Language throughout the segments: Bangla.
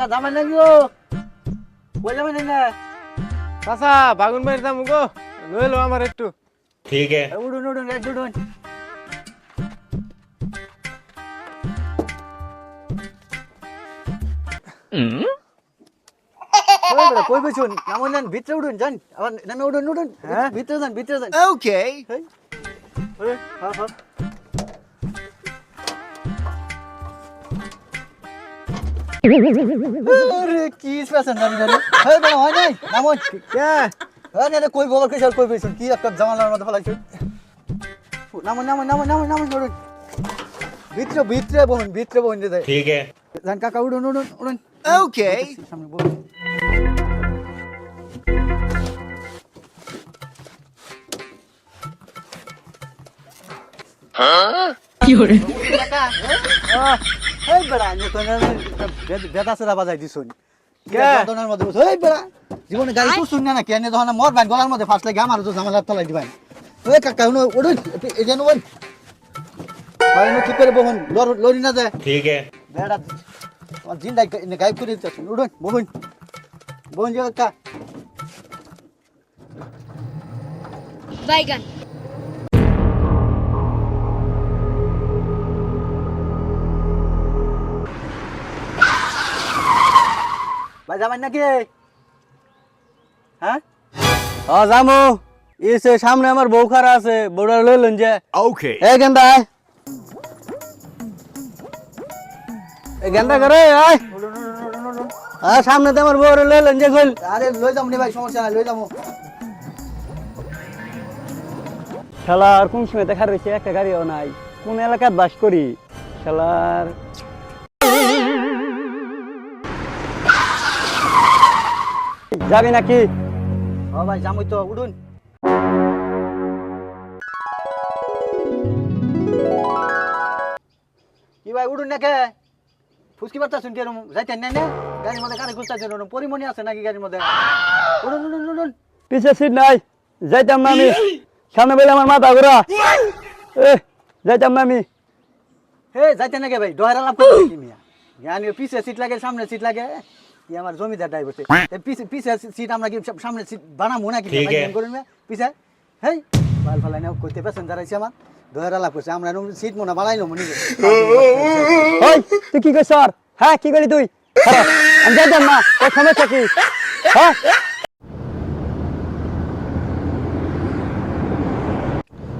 চাচা যাবেন নাকি ও বলে যাবেন না চাচা বাগুন বাড়ি যাব গো। লইলো আমার একটু। ঠিক আছে। উড়ুন উড়ুন রেড উড়ুন ভিতরে উঠুন যান আবার নামে ভিতরে যান ভিতরে যান। ওকে আরে কি স্পেশাল নাম জানি। হয় হ্যাঁ, বড় হয় নাই? নাম হয় কে হ্যাঁ, আরে আরে কই বলকে চল কই পেছন কি একটা জামালার মধ্যে ফলাইছো? নাম নাম নাম নাম নাম বড় ভিতরে ভিতরে বহন ভিতরে বহন দে ঠিক আছে। জান কাকা উড়ুন উড়ুন উড়ুন। ওকে সামনে বল হ্যাঁ কি হরে কাকা এই বেড়া নতুন বেদাসেরা বাজাই দিছুন। বেদনার মধ্যে এই কি করে বহন? লরি না যায়। ঠিক বাইগান। ভাই যাবেন নাকি? হ্যাঁ? ও জামু এসে সামনে আমার বউ খারা আছে বউটা লইলেন যে। Okay. এই গেন্দা আয়। এই গেন্দা করে আয়। সামনে তো আমার বউ লইলেন যে কইল আরে লই যাব নি ভাই সমস্যা নাই লই যাব। শালার কোন সময় দেখা রয়েছে একটা গাড়িও নাই। কোন এলাকায় বাস করি? শালার যাবি নাকি? ও ভাই যামই তো উঠুন। কি ভাই উঠুন নাকি? ফুসকি বার্তা শুনতে এরম? যাইতেন না না? গাড়ির মধ্যে কানে খুঁজতে এরম? পরিমণি আছে নাকি গাড়ির মধ্যে? উঠুন উঠুন উঠুন পিছে সিট নাই। যাইতাম না আমি। সামনে বলে আমার মাথা ঘোরা। এ যাইতাম না আমি। হে যাইতেন নাকি ভাই? ডহেরা লাভ করতে কি মিয়া? জ্ঞানী পিছে সিট লাগে সামনে সিট লাগে। কি আমার জমিদার ড্রাইভার পিছে পিছে সিট আমরা কি সামনে সিট বানাবো নাকি করুন? পিছে? হেই বাল ফালাই না কইতে প্যাসেঞ্জার আইছে আমার। ডহেরা লাভ করছে আমরা সিট মনে বাড়াইলো মনে ওই তুই কি কইছ আর হ্যাঁ কি করি তুই? আমি যাইতাম না ও সমস্যা কি? হ্যাঁ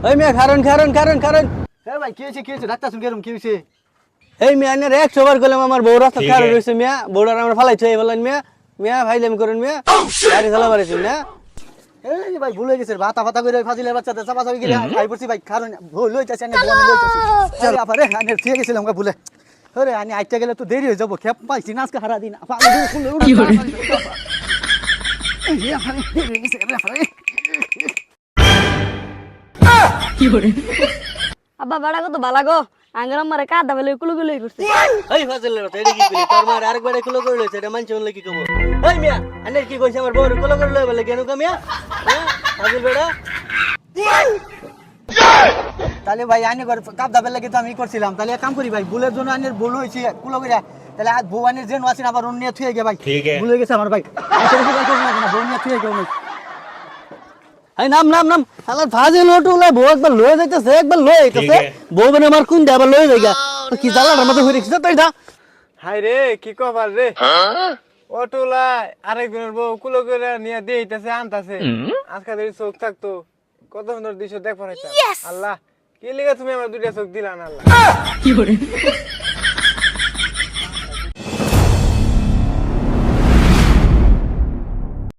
ওই মেয়ে কারণ কারণ কারণ কারণ হে ভাই কি হয়েছে কি হয়েছে? ডাক্তার শুন কেরম কি হয়েছে? এই মেয়ে আনের একশো বার করলাম আমার বউ রাস্তা ঠিক খারাপ। রয়েছে মিয়া বউটার আমার ফালাইছে এই বললেন মিয়া। মিয়া ভাইলাম করুন মিয়া। গাড়ি চালা পারেছেন না এই ভাই ভুলে গেছে ভাতা ভাতা করে ফাজিলে বাচ্চাদের চাপা চাপি গেলে ভাই পড়ছি ভাই কারণ ভুল হইতাছে আনে ভুল হইতাছে চল আপারে আনে ঠিক গেছিলাম আমরা ভুলে। আরে আনি আইটা গেলে তো দেরি হয়ে যাব খেপ পাইছি না আজকে হারা দিন। কি করে আব্বা বাড়া কত বালা গো আঙ্গার আমারে কাদা বেলে কুলু কুলু করছে এই ফাজিলের কথা এটা কি কইলি তোর মার আরেকবার কুলো করে লইছে এটা মানছে বললে কি কব এই মিয়া আনের কি কইছে আমার বউ কুলো করে লই বলে কেন কামিয়া হ্যাঁ বেড়া তাহলে ভাই আনি করে কাপ দাবের লাগে তো আমি করছিলাম তাহলে এক কাম করি ভাই ভুলের জন্য আনের ভুল হয়েছে কুলো করে তাহলে আজ বউ আনের জেন আছেন আবার অন্য থুয়ে গে ভাই ঠিক আছে। ভুল হয়ে গেছে আমার ভাই আচ্ছা, বউ নিয়ে থুয়ে গে অনেক এই নাম নাম নাম। হালার ফাজিল ওটু লাই বউ একবার লয়ে যাইতেছে একবার লয়ে যাইতেছে। বউ মানে আমার কোন আবার লয়ে যাইগা। কি জ্বালাটার মতো হয়ে রেখেছে তাই না হাই রে কি কবার রে? অটোলা আরেকজনের বউ কুলো করে নিয়ে দিয়েছে আনতাছে। আজকে যদি চোখ থাকতো। কত সুন্দর দৃশ্য দেখ পারাইতাম আল্লাহ কি লিগে তুমি আমার দুইটা চোখ দিলা না আল্লাহ?